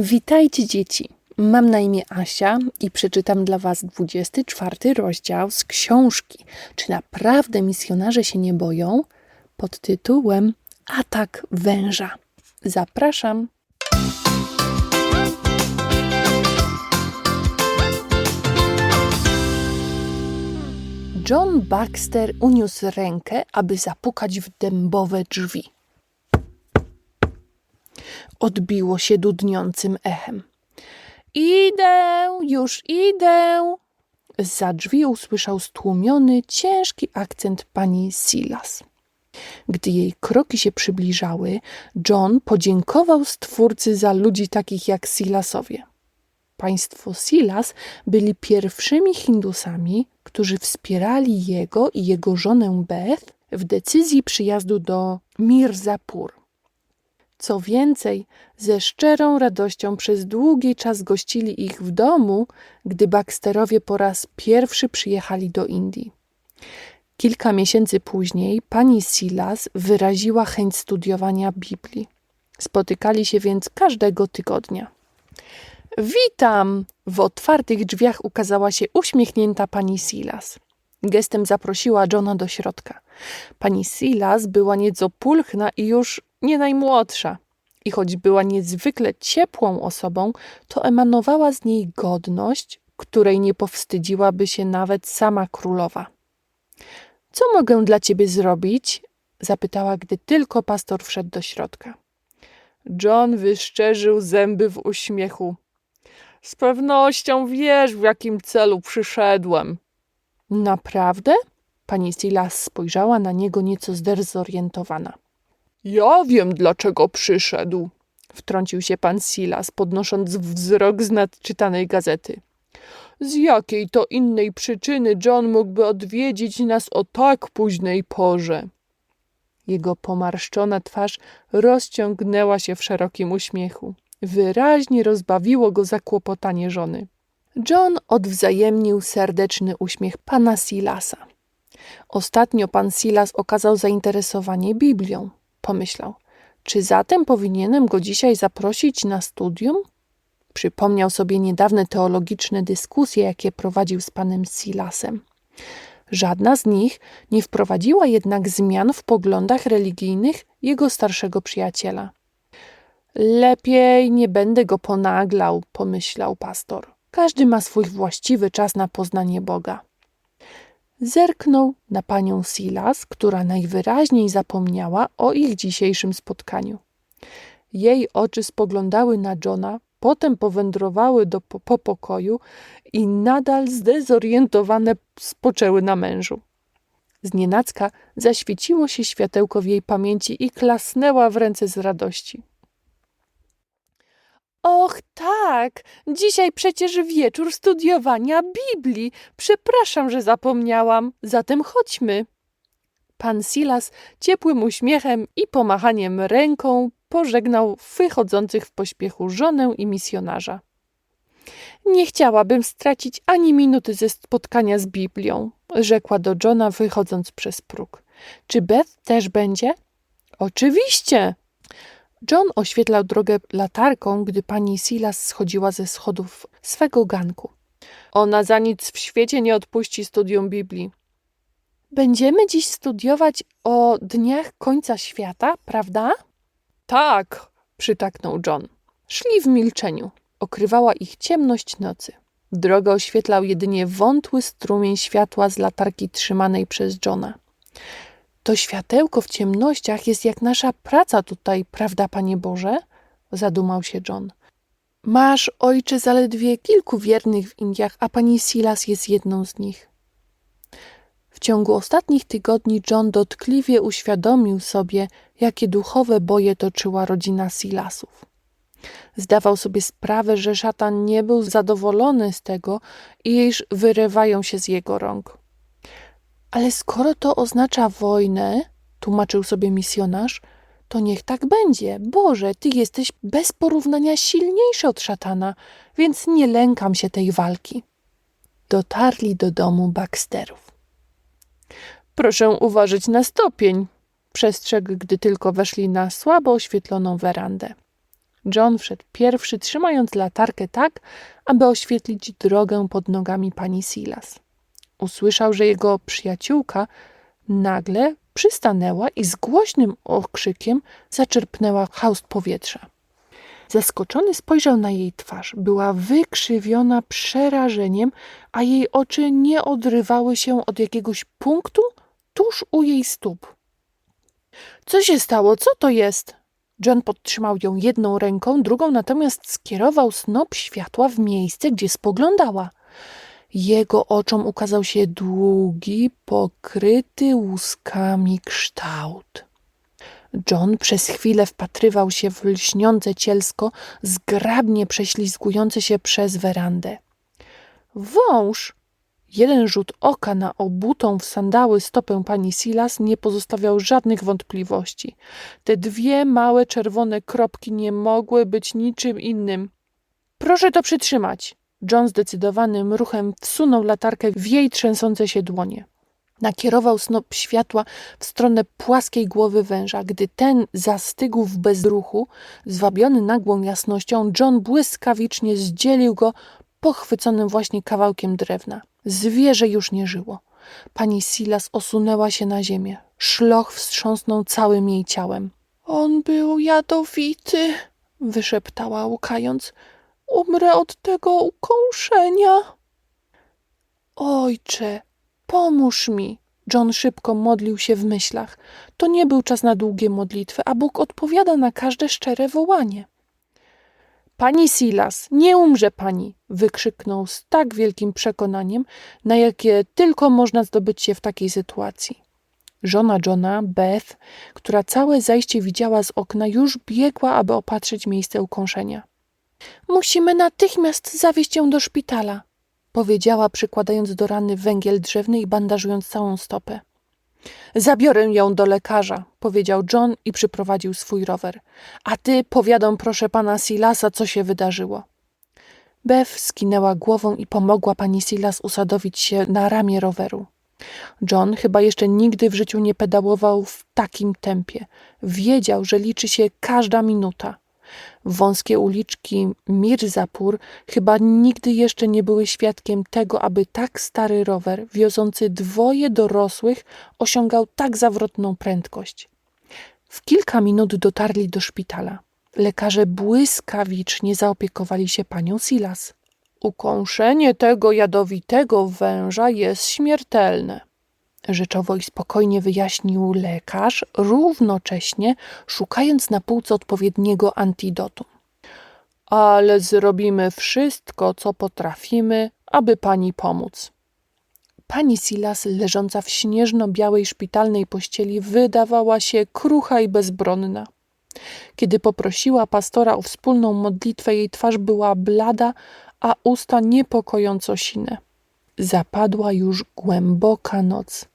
Witajcie dzieci. Mam na imię Asia i przeczytam dla Was 24 rozdział z książki Czy naprawdę misjonarze się nie boją? pod tytułem Atak węża. Zapraszam. John Baxter uniósł rękę, aby zapukać w dębowe drzwi. Odbiło się dudniącym echem. Idę, już idę. Za drzwi usłyszał stłumiony, ciężki akcent pani Silas. Gdy jej kroki się przybliżały, John podziękował Stwórcy za ludzi takich jak Silasowie. Państwo Silas byli pierwszymi Hindusami, którzy wspierali jego i jego żonę Beth w decyzji przyjazdu do Mirzapur. Co więcej, ze szczerą radością przez długi czas gościli ich w domu, gdy Baxterowie po raz pierwszy przyjechali do Indii. Kilka miesięcy później pani Silas wyraziła chęć studiowania Biblii. Spotykali się więc każdego tygodnia. Witam! W otwartych drzwiach ukazała się uśmiechnięta pani Silas. Gestem zaprosiła Johna do środka. Pani Silas była nieco pulchna i już nie najmłodsza. I choć była niezwykle ciepłą osobą, to emanowała z niej godność, której nie powstydziłaby się nawet sama królowa. Co mogę dla ciebie zrobić? zapytała, gdy tylko pastor wszedł do środka. John wyszczerzył zęby w uśmiechu. Z pewnością wiesz, w jakim celu przyszedłem. Naprawdę? Pani Silas spojrzała na niego nieco zdezorientowana. Ja wiem, dlaczego przyszedł, wtrącił się pan Silas, podnosząc wzrok z nadczytanej gazety. Z jakiej to innej przyczyny John mógłby odwiedzić nas o tak późnej porze? Jego pomarszczona twarz rozciągnęła się w szerokim uśmiechu. Wyraźnie rozbawiło go zakłopotanie żony. John odwzajemnił serdeczny uśmiech pana Silasa. Ostatnio pan Silas okazał zainteresowanie Biblią. Pomyślał, czy zatem powinienem go dzisiaj zaprosić na studium? Przypomniał sobie niedawne teologiczne dyskusje, jakie prowadził z panem Silasem. Żadna z nich nie wprowadziła jednak zmian w poglądach religijnych jego starszego przyjaciela. Lepiej nie będę go ponaglał, pomyślał pastor. Każdy ma swój właściwy czas na poznanie Boga. Zerknął na panią Silas, która najwyraźniej zapomniała o ich dzisiejszym spotkaniu. Jej oczy spoglądały na Johna, potem powędrowały do, po, po pokoju i nadal zdezorientowane spoczęły na mężu. Znienacka zaświeciło się światełko w jej pamięci i klasnęła w ręce z radości. Och, tak, dzisiaj przecież wieczór studiowania Biblii. Przepraszam, że zapomniałam, zatem chodźmy. Pan Silas ciepłym uśmiechem i pomachaniem ręką pożegnał wychodzących w pośpiechu żonę i misjonarza. Nie chciałabym stracić ani minuty ze spotkania z Biblią, rzekła do Johna, wychodząc przez próg. Czy Beth też będzie? Oczywiście, John oświetlał drogę latarką, gdy pani Silas schodziła ze schodów swego ganku. Ona za nic w świecie nie odpuści studium Biblii. Będziemy dziś studiować o dniach końca świata, prawda? Tak, przytaknął John. Szli w milczeniu. Okrywała ich ciemność nocy. Drogę oświetlał jedynie wątły strumień światła z latarki trzymanej przez Johna. To światełko w ciemnościach jest jak nasza praca tutaj, prawda, Panie Boże? Zadumał się John. Masz, ojcze, zaledwie kilku wiernych w Indiach, a pani Silas jest jedną z nich. W ciągu ostatnich tygodni John dotkliwie uświadomił sobie, jakie duchowe boje toczyła rodzina Silasów. Zdawał sobie sprawę, że szatan nie był zadowolony z tego, iż wyrywają się z jego rąk. Ale skoro to oznacza wojnę, tłumaczył sobie misjonarz, to niech tak będzie. Boże, ty jesteś bez porównania silniejszy od szatana, więc nie lękam się tej walki. Dotarli do domu Baxterów. Proszę uważać na stopień, przestrzegł, gdy tylko weszli na słabo oświetloną werandę. John wszedł pierwszy, trzymając latarkę tak, aby oświetlić drogę pod nogami pani Silas. Usłyszał, że jego przyjaciółka nagle przystanęła i z głośnym okrzykiem zaczerpnęła haust powietrza. Zaskoczony spojrzał na jej twarz. Była wykrzywiona przerażeniem, a jej oczy nie odrywały się od jakiegoś punktu tuż u jej stóp. Co się stało? Co to jest? John podtrzymał ją jedną ręką, drugą natomiast skierował snop światła w miejsce, gdzie spoglądała. Jego oczom ukazał się długi, pokryty łuskami kształt. John przez chwilę wpatrywał się w lśniące cielsko, zgrabnie prześlizgujące się przez werandę. Wąż! Jeden rzut oka na obutą w sandały stopę pani Silas nie pozostawiał żadnych wątpliwości. Te dwie małe czerwone kropki nie mogły być niczym innym. Proszę to przytrzymać. John zdecydowanym ruchem wsunął latarkę w jej trzęsące się dłonie. Nakierował snop światła w stronę płaskiej głowy węża. Gdy ten zastygł w bezruchu, zwabiony nagłą jasnością, John błyskawicznie zdzielił go pochwyconym właśnie kawałkiem drewna. Zwierzę już nie żyło. Pani Silas osunęła się na ziemię. Szloch wstrząsnął całym jej ciałem. On był jadowity, wyszeptała, łkając. Umrę od tego ukąszenia. Ojcze, pomóż mi. John szybko modlił się w myślach. To nie był czas na długie modlitwy, a Bóg odpowiada na każde szczere wołanie. Pani Silas, nie umrze pani! wykrzyknął z tak wielkim przekonaniem, na jakie tylko można zdobyć się w takiej sytuacji. Żona Johna, Beth, która całe zajście widziała z okna, już biegła, aby opatrzyć miejsce ukąszenia. Musimy natychmiast zawieźć ją do szpitala, powiedziała, przykładając do rany węgiel drzewny i bandażując całą stopę. Zabiorę ją do lekarza, powiedział John i przyprowadził swój rower. A ty powiadam proszę pana Silasa, co się wydarzyło. Bev skinęła głową i pomogła pani Silas usadowić się na ramię roweru. John chyba jeszcze nigdy w życiu nie pedałował w takim tempie. Wiedział, że liczy się każda minuta. Wąskie uliczki Mirzapur chyba nigdy jeszcze nie były świadkiem tego, aby tak stary rower, wiozący dwoje dorosłych, osiągał tak zawrotną prędkość. W kilka minut dotarli do szpitala. Lekarze błyskawicznie zaopiekowali się panią Silas. Ukąszenie tego jadowitego węża jest śmiertelne rzeczowo i spokojnie wyjaśnił lekarz, równocześnie szukając na półce odpowiedniego antidotum. Ale zrobimy wszystko, co potrafimy, aby pani pomóc. Pani Silas, leżąca w śnieżno-białej szpitalnej pościeli, wydawała się krucha i bezbronna. Kiedy poprosiła pastora o wspólną modlitwę, jej twarz była blada, a usta niepokojąco sine. Zapadła już głęboka noc.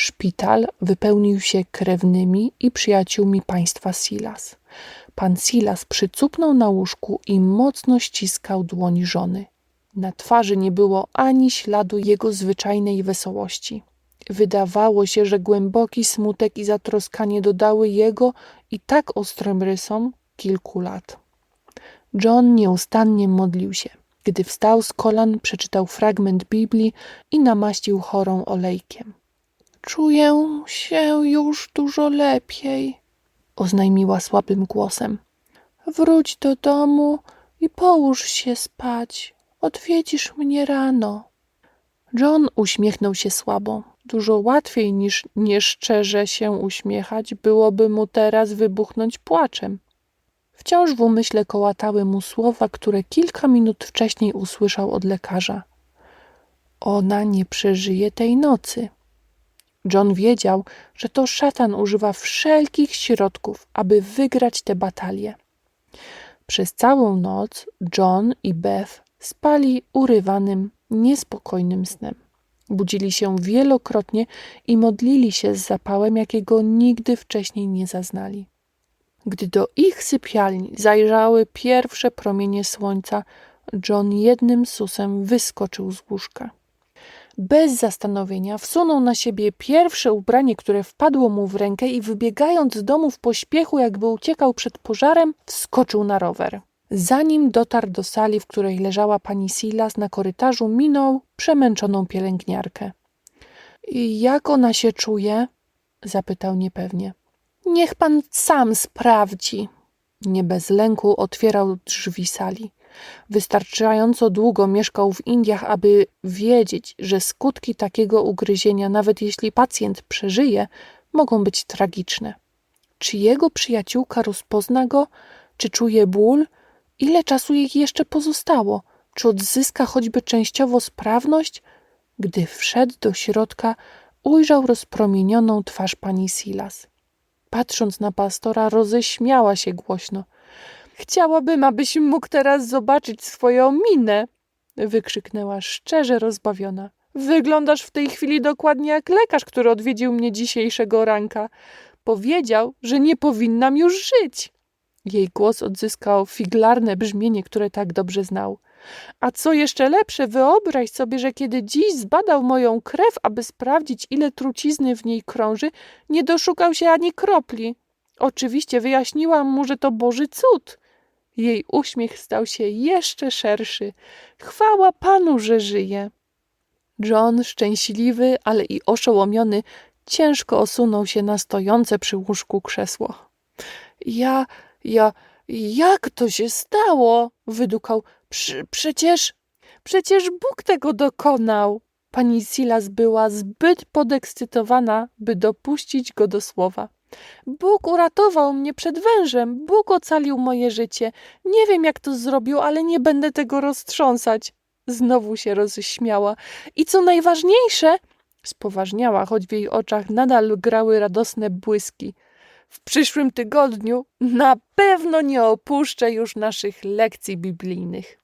Szpital wypełnił się krewnymi i przyjaciółmi państwa Silas. Pan Silas przycupnął na łóżku i mocno ściskał dłoń żony. Na twarzy nie było ani śladu jego zwyczajnej wesołości. Wydawało się, że głęboki smutek i zatroskanie dodały jego i tak ostrym rysom kilku lat. John nieustannie modlił się. Gdy wstał z kolan, przeczytał fragment Biblii i namaścił chorą olejkiem. Czuję się już dużo lepiej, oznajmiła słabym głosem. Wróć do domu i połóż się spać. Odwiedzisz mnie rano. John uśmiechnął się słabo. Dużo łatwiej niż nieszczerze się uśmiechać byłoby mu teraz wybuchnąć płaczem. Wciąż w umyśle kołatały mu słowa, które kilka minut wcześniej usłyszał od lekarza. Ona nie przeżyje tej nocy. John wiedział, że to szatan używa wszelkich środków, aby wygrać tę batalię. Przez całą noc John i Beth spali urywanym, niespokojnym snem. Budzili się wielokrotnie i modlili się z zapałem, jakiego nigdy wcześniej nie zaznali. Gdy do ich sypialni zajrzały pierwsze promienie słońca, John jednym susem wyskoczył z łóżka. Bez zastanowienia wsunął na siebie pierwsze ubranie, które wpadło mu w rękę i wybiegając z domu w pośpiechu, jakby uciekał przed pożarem, wskoczył na rower. Zanim dotarł do sali, w której leżała pani Silas na korytarzu, minął przemęczoną pielęgniarkę. Jak ona się czuje? zapytał niepewnie. Niech pan sam sprawdzi. Nie bez lęku otwierał drzwi sali. Wystarczająco długo mieszkał w Indiach, aby wiedzieć, że skutki takiego ugryzienia, nawet jeśli pacjent przeżyje, mogą być tragiczne. Czy jego przyjaciółka rozpozna go? Czy czuje ból? Ile czasu jej jeszcze pozostało? Czy odzyska choćby częściowo sprawność? Gdy wszedł do środka, ujrzał rozpromienioną twarz pani Silas. Patrząc na pastora, roześmiała się głośno. Chciałabym, abyś mógł teraz zobaczyć swoją minę, wykrzyknęła szczerze rozbawiona. Wyglądasz w tej chwili dokładnie jak lekarz, który odwiedził mnie dzisiejszego ranka. Powiedział, że nie powinnam już żyć. Jej głos odzyskał figlarne brzmienie, które tak dobrze znał. A co jeszcze lepsze, wyobraź sobie, że kiedy dziś zbadał moją krew, aby sprawdzić, ile trucizny w niej krąży, nie doszukał się ani kropli. Oczywiście wyjaśniłam mu, że to Boży cud. Jej uśmiech stał się jeszcze szerszy. Chwała Panu, że żyje. John, szczęśliwy, ale i oszołomiony, ciężko osunął się na stojące przy łóżku krzesło. Ja, ja, jak to się stało? wydukał. Prze- przecież, przecież Bóg tego dokonał. Pani Silas była zbyt podekscytowana, by dopuścić go do słowa. Bóg uratował mnie przed wężem, Bóg ocalił moje życie. Nie wiem, jak to zrobił, ale nie będę tego roztrząsać. Znowu się rozśmiała. I co najważniejsze, spoważniała, choć w jej oczach nadal grały radosne błyski. W przyszłym tygodniu na pewno nie opuszczę już naszych lekcji biblijnych.